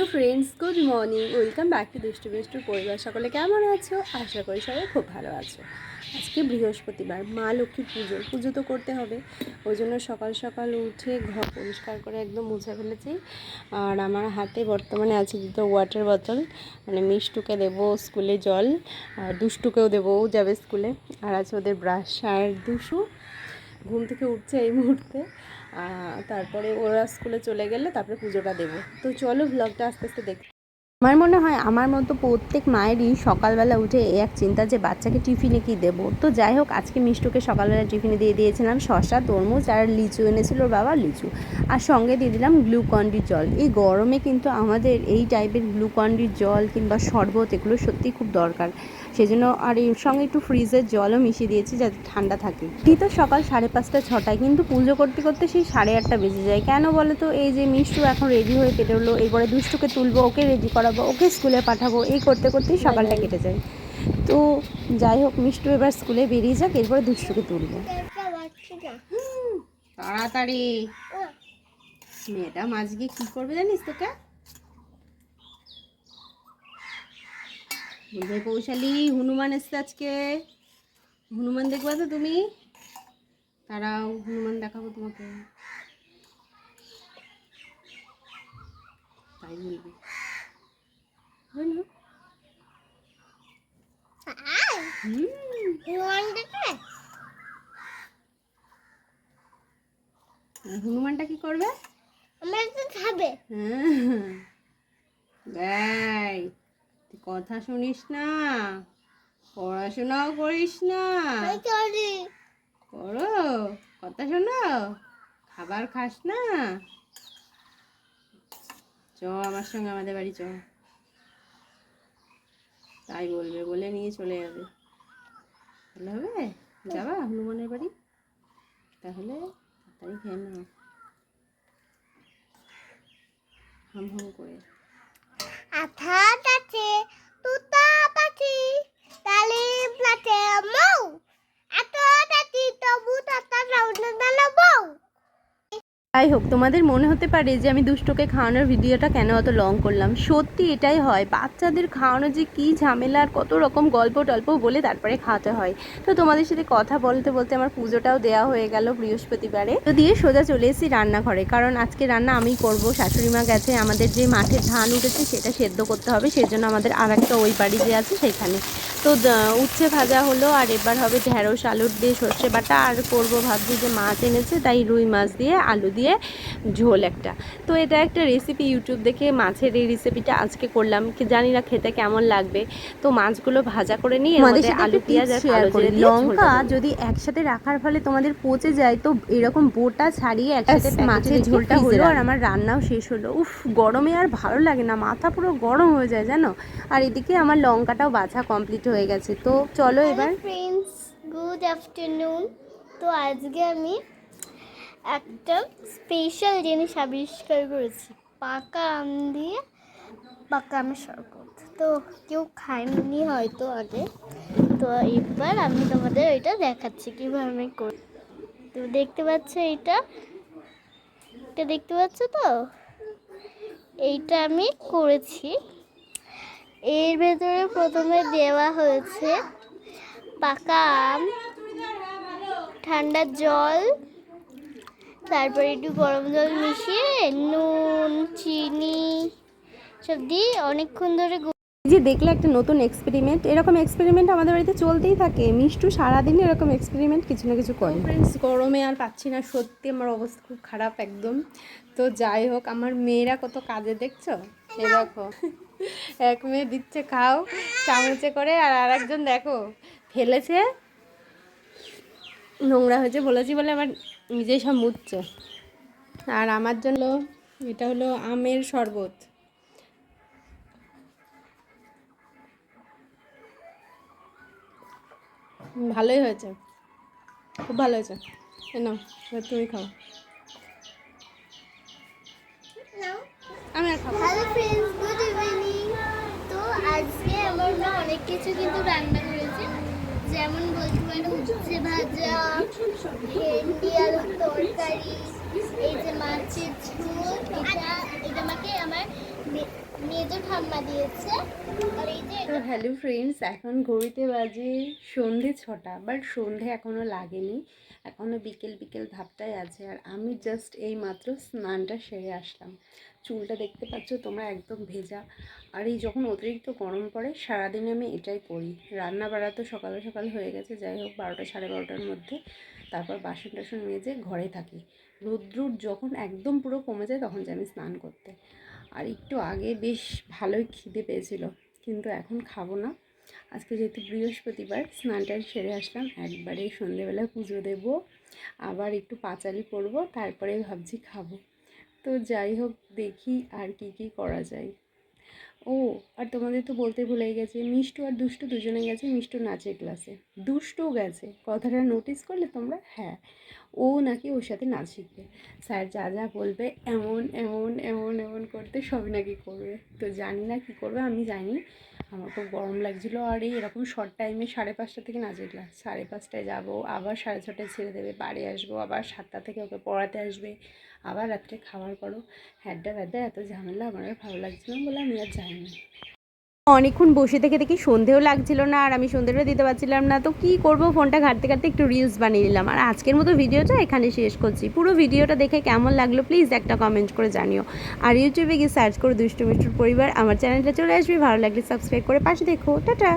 Hello friends, good morning, welcome back to দুষ্টু বিষ্টুর পরিবার। সকলে কেমন আছো? আশা করি সবাই খুব ভালো আছো। আজকে বৃহস্পতিবার, মা লক্ষ্মীর পুজো পুজো তো করতে হবে। ওই জন্য সকাল সকাল উঠে ঘর পরিষ্কার করে একদম মুছে ফেলেছি। আর আমার হাতে বর্তমানে আছে দুটো ওয়াটার বোতল মানে মিষ্টুকে দেবো স্কুলে জল, আর দুষ্টুকেও দেবো, ও যাবে স্কুলে। আর আছে ওদের ব্রাশ আর দুশু ঘুম থেকে উঠছে এই মুহূর্তে। তারপরে ওরা স্কুলে চলে গেলে তারপরে পুজোটা দেবো। তো চলো ব্লগটা আস্তে আস্তে দেখ। আমার মনে হয়, আমার মতো প্রত্যেক মায়েরই সকালবেলা উঠে এক চিন্তা যে বাচ্চাকে টিফিনে কি দেবো? তো যাই হোক, আজকে মিষ্টুকে সকালবেলা টিফিনে দিয়ে দিয়েছিলাম শসা, তরমুজ আর লিচু এনেছিল ওর বাবা লিচু। আর সঙ্গে দিয়ে দিলাম গ্লুকন্ডির জল। এই গরমে কিন্তু আমাদের এই টাইপের গ্লুকন্ডির জল কিংবা শরবত এগুলো সত্যিই খুব দরকার। সেই জন্য আর এর সঙ্গে একটু ফ্রিজের জলও মিশিয়ে দিয়েছি যাতে ঠান্ডা থাকে। তো সকাল সাড়ে পাঁচটা ছটায় কিন্তু পুজো করতে করতে সেই সাড়ে আটটা বেজে যায়। কেন বলো তো? এই যে মিষ্টু এখন রেডি হয়ে কেটে হলো এরপরে দুষ্টুকে তুলবো ওকে রেডি করাবো ওকে স্কুলে পাঠাবো এই করতে করতেই সকালটা কেটে যায়। তো যাই হোক মিষ্টু এবার স্কুলে বেরিয়ে যাক এরপরে দুষ্টুকে তুলবো। তাড়াতাড়ি। ম্যাডাম আজকে কি করবে জানিস তোকে? বলবে কৌশালী হনুমান এসছে আজকে। হনুমান দেখবা তো তুমি? তারাও হনুমান দেখাবো তোমাকে। তাই বলবে। হনুমানটা কি করবে? আমার তো খাবে। হ্যাঁ। কথা শুনিস না পড়াশোনাও করিস না। করো কথা শোনো খাবার খাস না। চ আমার সঙ্গে আমাদের বাড়ি চ। তাই বলবে বলে নিয়ে চলে যাবে। তাহলে হবে? যাবা হনুমানের বাড়ি? তাহলে তাড়াতাড়ি খেয়ে নাও। হাম হাম করে। হোক, তোমাদের মনে হতে পারে যে আমি দুষ্টকে খাওয়ানোর ভিডিওটা কেন অত লং করলাম? সত্যি এটাই হয়, বাচ্চাদের খাওয়ানো যে কী ঝামেলা আর কত রকম গল্প টল্প বলে তারপরে খাওয়াতে হয়। তো তোমাদের সাথে কথা বলতে বলতে আমার পুজোটাও দেওয়া হয়ে গেল বৃহস্পতিবারে। তো দিয়ে সোজা চলে এসেছি রান্নাঘরে, কারণ আজকে রান্না আমি করব। শাশুড়ি মা গেছে, আমাদের যে মাঠে ধান উঠেছে সেটা সেদ্ধ করতে হবে সেই জন্য আমাদের আর একটা ওই বাড়ি যে আছে সেখানে। তো উচ্ছে ভাজা হলো আর এবার হবে ঢেঁড়স আলুর দিয়ে সর্ষে বাটা। আর করব ভাবছি যে মাছ এনেছে তাই রুই মাছ দিয়ে আলু দিয়ে ঝোল একটা। তো এটা একটা রেসিপি ইউটিউব দেখে মাছের এই রেসিপিটা আজকে করলাম। কি জানি না খেতে কেমন লাগবে। তো মাছগুলো ভাজা করে নিয়ে মধ্যে আলু পেঁয়াজ আর লঙ্কা যদি একসাথে রাখার ফলে তোমাদের পচে যায় তো এরকম বোটা ছাড়িয়ে একসাথে মাছের ঝোলটা হলো আর আমার রান্নাও শেষ হলো। উফ গরমে আর ভালো লাগে না। মাথা পুরো গরম হয়ে যায় জানো? আর এদিকে আমার লঙ্কাটাও বাছা কমপ্লিট হয়ে গেছে। তো চলো এবার। ফ্রেন্ডস গুড আফটারনুন তো আজকে আমি একটা স্পেশাল জিনিস আবিষ্কার করেছি। পাকা আম দিয়ে পাকা আমের শরবত। তো কেউ খায়নি হয়তো আগে। তো এবার আমি তোমাদের ওইটা দেখাচ্ছি কীভাবে আমি করি। তো দেখতে পাচ্ছ এইটা এটা দেখতে পাচ্ছ তো? এইটা আমি করেছি। এর ভেতরে প্রথমে দেওয়া হয়েছে পাকা আম ঠান্ডা জল তারপরে একটু গরম জল মিশিয়ে নুন চিনি সব দিয়ে অনেকক্ষণ ধরে যে দেখলে একটা নতুন এক্সপেরিমেন্ট এরকম এক্সপেরিমেন্ট আমাদের বাড়িতে চলতেই থাকে। মিষ্টু সারাদিন এরকম এক্সপেরিমেন্ট কিছু না কিছু করে। ফ্রেন্ডস গরমে আর পাচ্ছি না সত্যি আমার অবস্থা খুব খারাপ একদম। তো যাই হোক আমার মেয়েরা কত কাজে দেখছ? এ দেখো। এক মেয়ে দিচ্ছে, খাও, চামচে করে, আর আর একজন দেখো, ফেলেছে। নোংরা হয়েছে বলেছি বলে আবার নিজেই সব মুছছে। আর আমার জন্য এটা হলো আমের শরবত। ভালোই হয়েছে। খুব ভালো হয়েছে। এবার তুমি খাও। আমি আর খাব অনেক কিছু কিন্তু রান্না করেছে। যেমন বলতে পারেন উচ্ছে ভাজা, ভেন্ডি আলুর তরকারি, এই যে মাছের ঝোল, এটা এটা আমাকে আমার মেজো ঠাম্মা দিয়েছে। তো হ্যালো ফ্রেন্ডস এখন ঘড়িতে বাজে সন্ধে ছটা বাট সন্ধে এখনও লাগেনি। এখনও বিকেল বিকেল ভাবটাই আছে, আর আমি জাস্ট এই মাত্র স্নানটা সেরে আসলাম। চুলটা দেখতে পাচ্ছ, তোমরা একদম ভেজা। আর এই যখন অতিরিক্ত গরম পড়ে, সারাদিন আমি এটাই করি। রান্না বাড়া তো সকালে সকাল হয়ে গেছে, যাই হোক বারোটা সাড়ে বারোটার মধ্যে তারপর বাসন টাসন মেজে ঘরে থাকি। রোদ্রুর যখন একদম পুরো কমে যায়, তখন যাই আমি স্নান করতে। আর একটু আগে বেশ ভালোই খিদে পেয়েছিল, কিন্তু এখন খাব না। আজকে যেহেতু বৃহস্পতিবার স্নানটা সেরে আসলাম একবারে সন্ধেবেলা পুজো দেব। আবার একটু পাঁচালি পরবো, তারপরে ভাবছি খাব। তো যাই হোক, দেখি আর কি কি করা যায়। ও, আর তোমাদের তো বলতে ভুলে গেছে, মিষ্টু আর দুষ্টু দুজনে গেছে, মিষ্টু নাচের ক্লাসে দুষ্টুও গেছে। কথাটা নোটিস করলে তোমরা হ্যাঁ। ও নাকি ওর সাথে নাচ শিখবে। স্যার যা যা বলবে, এমন এমন এমন এমন করতে সবই নাকি করবে। তো জানি না কি করবে, আমি জানি। আমার খুব গরম লাগছিল আর এই এরকম শর্ট টাইমে সাড়ে পাঁচটা থেকে নাচের ক্লাস সাড়ে পাঁচটায় যাব, আবার সাড়ে ছটায় ছেড়ে দেবে, বাড়ি আসব, আবার সাতটা থেকে ওকে পড়াতে আসবে, আবার রাত্রে খাবার করো। হ্যাড্ডা ব্যাড্ডা, এত ঝামেলা, আমার ভালো লাগছিল বলে আমি আর যাইনি। অনেকক্ষণ বসে থেকে থেকে সন্ধেও লাগছিল না, আর আমি সন্ধেটা দিতে পারছিলাম না। তো কি করব? ফোনটা ঘাটতে ঘাটতে একটু রিলস বানিয়ে নিলাম। আর আজকের মতো ভিডিওটা এখানে শেষ করছি। পুরো ভিডিওটা দেখে কেমন লাগল প্লিজ একটা কমেন্ট করে জানিও। আর ইউটিউবে গিয়ে সার্চ করে দুষ্টু মিষ্টুর পরিবার আমার চ্যানেলটা চলে আসবে। ভালো লাগলে সাবস্ক্রাইব করে পাশে দেখো। টাটা!